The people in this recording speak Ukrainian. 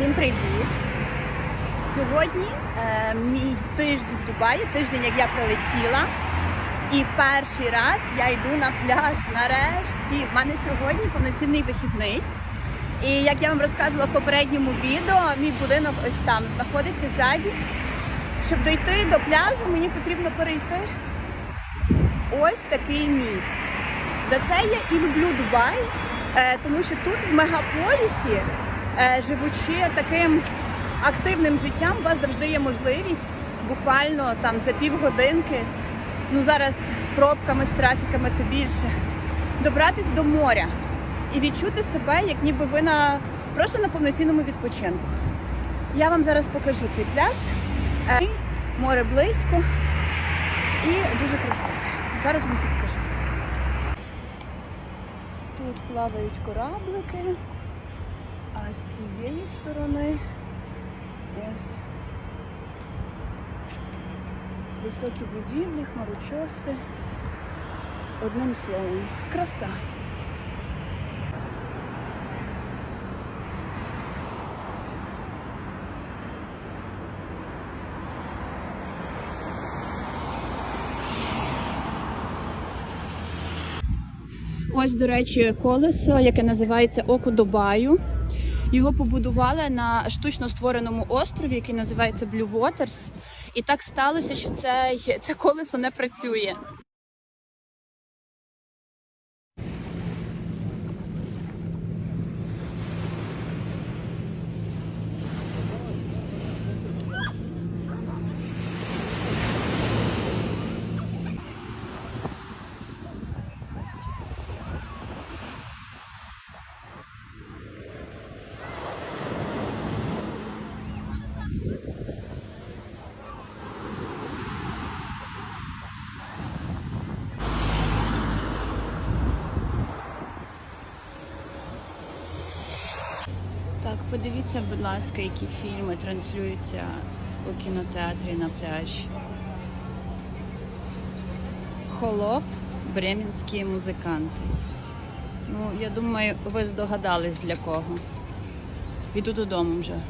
Всім привіт! Сьогодні е, мій тиждень в Дубаї, тиждень, як я прилетіла. І перший раз я йду на пляж. Нарешті. В мене сьогодні повноцінний вихідний. І як я вам розказувала в попередньому відео, мій будинок ось там знаходиться ззаді. Щоб дойти до пляжу, мені потрібно перейти ось такий міст. За це я і люблю Дубай, е, тому що тут в мегаполісі, живучи таким активним життям, у вас завжди є можливість буквально там за півгодинки, ну зараз з пробками, з трафіками це більше, добратись до моря і відчути себе, як ніби ви на просто на повноцінному відпочинку. Я вам зараз покажу цей пляж. Е, Море близько і дуже красиве. Зараз вам все покажу. Тут плавають кораблики, а з цієї сторони ось високі будівлі, хмарочоси. Одним словом, краса. Ось, до речі, колесо, яке називається Око Дубаю. Його побудували на штучно створеному острові, який називається Blue Waters. І так сталося, що це, це колесо не працює. Так, подивіться, будь ласка, які фільми транслюються у кінотеатрі на пляжі. Холоп, бремінські музиканти. Ну, я думаю, ви здогадались для кого. Іду додому вже.